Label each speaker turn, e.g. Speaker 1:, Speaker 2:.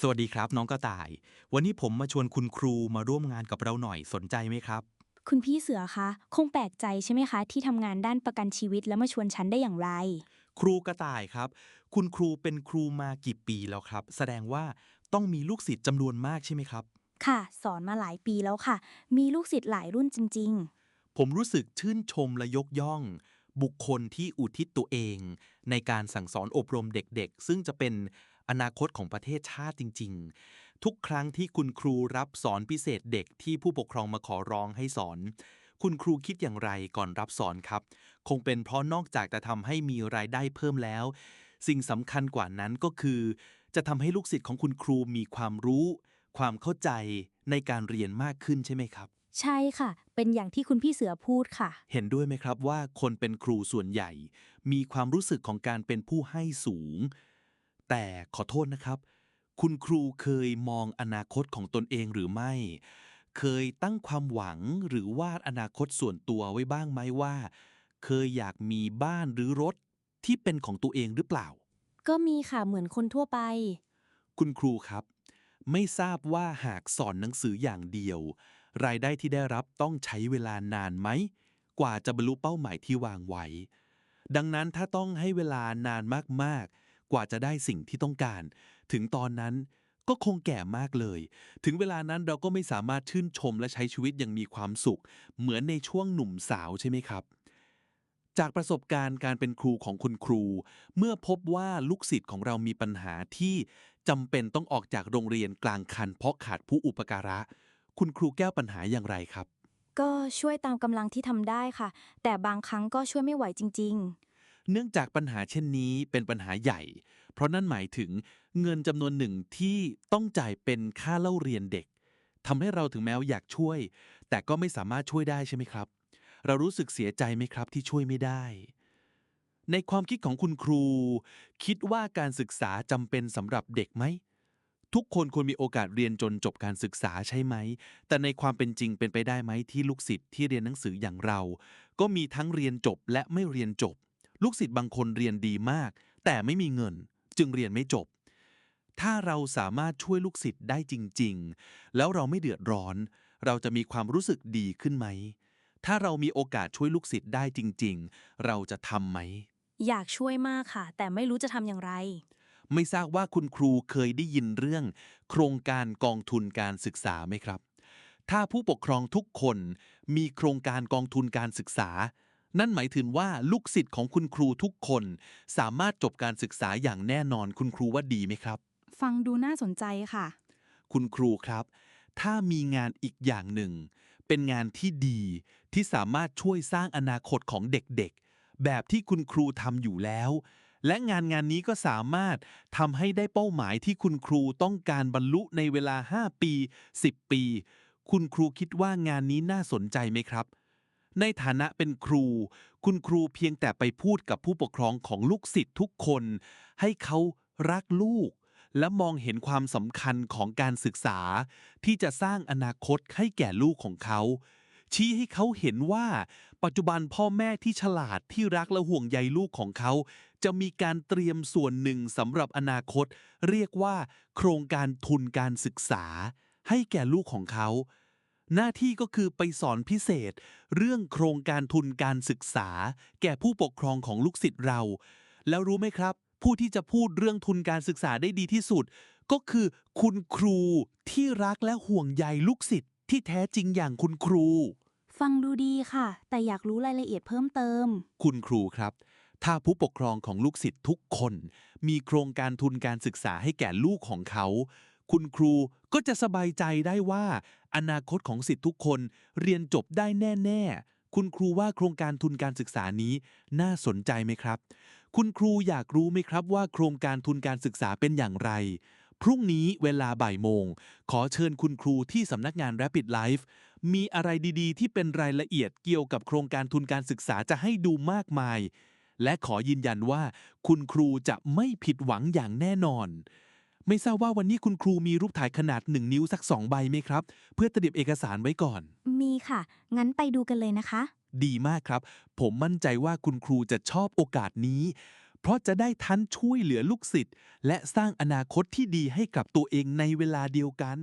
Speaker 1: สวัสดีครับน้องกระต่าย วันนี้ผมมาชวนคุณครูมาร่วมงานกับเราหน่อยสนใจไหมครับ
Speaker 2: คุณพี่เสือคะ คงแปลกใจใช่ไหมคะ ที่ทำงานด้านประกันชีวิตแล้วมาชวนฉันได้อย่างไร
Speaker 1: ครูกระต่ายครับ คุณครูเป็นครูมากี่ปีแล้วครับ แสดงว่าต้องมีลูกศิษย์จำนวนมากใช่ไหมครับ
Speaker 2: ค่ะ สอนมาหลายปีแล้วค่ะ มีลูกศิษย์หลายรุ่นจริง
Speaker 1: ผมรู้สึกชื่นชมและยกย่อง บุคคลที่อุทิศตัวเอง ในการสั่งสอนอบรมเด็กๆ ซึ่งจะเป็น อนาคตของประเทศชาติจริง ๆ ทุกครั้งที่คุณครูรับสอนพิเศษเด็กที่ผู้ปกครองมาขอร้องให้สอน คุณครูคิดอย่างไรก่อนรับสอนครับ คงเป็นเพราะนอกจากจะทำให้มีรายได้เพิ่มแล้ว สิ่งสำคัญกว่านั้นก็คือ จะทำให้ลูกศิษย์ของคุณครูมีความรู้ ความเข้าใจในการเรียนมากขึ้นใช่ไหมครับ
Speaker 2: ๆใช่ค่ะ เป็นอย่างที่คุณพี่เสือพูดค่ะ
Speaker 1: เห็นด้วยไหมครับว่าคนเป็นครูส่วนใหญ่ มีความรู้สึกของการเป็นผู้ให้สูง แต่ขอโทษนะครับ คุณครูเคยมองอนาคตของตนเองหรือไม่ เคยตั้งความหวังหรือวาดอนาคตส่วนตัวไว้บ้างไหมว่า เคยอยากมีบ้านหรือรถที่เป็นของตัวเองหรือเปล่า
Speaker 2: ก็มีค่ะเหมือนคนทั่วไป
Speaker 1: คุณครูครับ ไม่ทราบว่าหากสอนหนังสืออย่างเดียว รายได้ที่ได้รับต้องใช้เวลานานไหม กว่าจะบรรลุเป้าหมายที่วางไว้ ดังนั้นถ้าต้องให้เวลานานมากๆก ว่าจะได้สิ่งที่ต้องการ ถึงตอนนั้นก็คงแก่มากเลย ถึงเวลานั้นเราก็ไม่สามารถชื่นชมและใช้ชีวิตอย่างมีความสุข เหมือนในช่วงหนุ่มสาวใช่ไหมครับ จากประสบการณ์การเป็นครูของคุณครู เมื่อพบว่าลูกศิษย์ของเรามีปัญหาที่จำเป็นต้องออกจากโรงเรียนกลางคัน เพราะขาดผู้อุปการะ คุณครูแก้ปัญหาอย่างไรครับ
Speaker 2: ก็ช่วยตามกำลังที่ทำได้ค่ะ แต่บางครั้งก็ช่วยไม่ไหวจริง
Speaker 1: เนื่องจากปัญหาเช่นนี้เป็นปัญหาใหญ่ เพราะนั่นหมายถึงเงินจำนวนหนึ่งที่ต้องจ่ายเป็นค่าเล่าเรียนเด็กทำให้เราถึงแม้อยากช่วย แต่ก็ไม่สามารถช่วยได้ใช่ไหมครับ เรารู้สึกเสียใจไหมครับที่ช่วยไม่ได้ ในความคิดของคุณครู คิดว่าการศึกษาจำเป็นสำหรับเด็กไหมทุกคนควรมีโอกาสเรียนจนจบการศึกษาใช่ไหม แต่ในความเป็นจริงเป็นไปได้ไหมที่ลูกศิษย์ที่เรียนหนังสืออย่างเรา ก็มีทั้งเรียนจบและไม่เรียนจบ ลูกศิษย์บางคนเรียนดีมาก แต่ไม่มีเงิน จึงเรียนไม่จบ ถ้าเราสามารถช่วยลูกศิษย์ได้จริง ๆ แล้วเราไม่เดือดร้อน เราจะมีความรู้สึกดีขึ้นไหม ถ้าเรามีโอกาสช่วยลูกศิษย์ได้จริง ๆ เราจะทำไหม
Speaker 2: ๆอยากช่วยมากค่ะ แต่ไม่รู้จะทำอย่างไร
Speaker 1: ไม่ทราบว่าคุณครูเคยได้ยินเรื่อง โครงการกองทุนการศึกษาไหมครับ ถ้าผู้ปกครองทุกคนมีโครงการกองทุนการศึกษา นั่นหมายถึงว่าลูกศิษย์ของคุณครูทุกคน สามารถจบการศึกษาอย่างแน่นอนคุณครูว่าดีไหมครับ
Speaker 2: ฟังดูน่าสนใจค่ะ
Speaker 1: คุณครูครับ ถ้ามีงานอีกอย่างหนึ่ง เป็นงานที่ดีที่สามารถช่วยสร้างอนาคตของเด็กๆ แบบที่คุณครูทำอยู่แล้ว และงานงานนี้ก็สามารถทำให้ได้เป้าหมายที่คุณครูต้องการบรรลุในเวลา 5 ปี 10 ปี คุณครูคิดว่างานนี้น่าสนใจไหมครับ ในฐานะเป็นครู คุณครูเพียงแต่ไปพูดกับผู้ปกครองของลูกศิษย์ทุกคน ให้เขารักลูก และมองเห็นความสำคัญของการศึกษา ที่จะสร้างอนาคตให้แก่ลูกของเขา ชี้ให้เขาเห็นว่า ปัจจุบันพ่อแม่ที่ฉลาดที่รักและห่วงใยลูกของเขา จะมีการเตรียมส่วนหนึ่งสำหรับอนาคต เรียกว่า โครงการทุนการศึกษา ให้แก่ลูกของเขา หน้าที่ก็คือไปสอนพิเศษ เรื่องโครงการทุนการศึกษา แก่ผู้ปกครองของลูกศิษย์เรา แล้วรู้ไหมครับ ผู้ที่จะพูดเรื่องทุนการศึกษาได้ดีที่สุด ก็คือคุณครูที่รักและห่วงใยลูกศิษย์ที่แท้จริงอย่างคุณครู
Speaker 2: ฟังดูดีค่ะ แต่อยากรู้รายละเอียดเพิ่มเติม
Speaker 1: คุณครูครับ ถ้าผู้ปกครองของลูกศิษย์ทุกคน มีโครงการทุนการศึกษาให้แก่ลูกของเขา คุณครูก็จะสบายใจได้ว่า อนาคตของศิษย์ทุกคนเรียนจบได้แน่ ๆ คุณครูว่าโครงการทุนการศึกษานี้น่าสนใจไหมครับ คุณครูอยากรู้ไหมครับว่าโครงการทุนการศึกษาเป็นอย่างไร พรุ่งนี้เวลาบ่ายโมง ขอเชิญคุณครูที่สำนักงาน Rapid Life มีอะไรดีๆ ที่เป็นรายละเอียดเกี่ยวกับโครงการทุนการศึกษาจะให้ดูมากมาย และขอยืนยันว่า คุณครูจะไม่ผิดหวังอย่างแน่นอน ไม่ทราบว่าวันนี้คุณครูมีรูปถ่ายขนาดหนึ่งนิ้วสักสองใบไหมครับ เพื่อเตรียมเอกสารไว้ก่อน
Speaker 2: มีค่ะ งั้นไปดูกันเลยนะคะ
Speaker 1: ดีมากครับ ผมมั่นใจว่าคุณครูจะชอบโอกาสนี้ เพราะจะได้ทั้งช่วยเหลือลูกศิษย์และสร้างอนาคตที่ดีให้กับตัวเองในเวลาเดียวกัน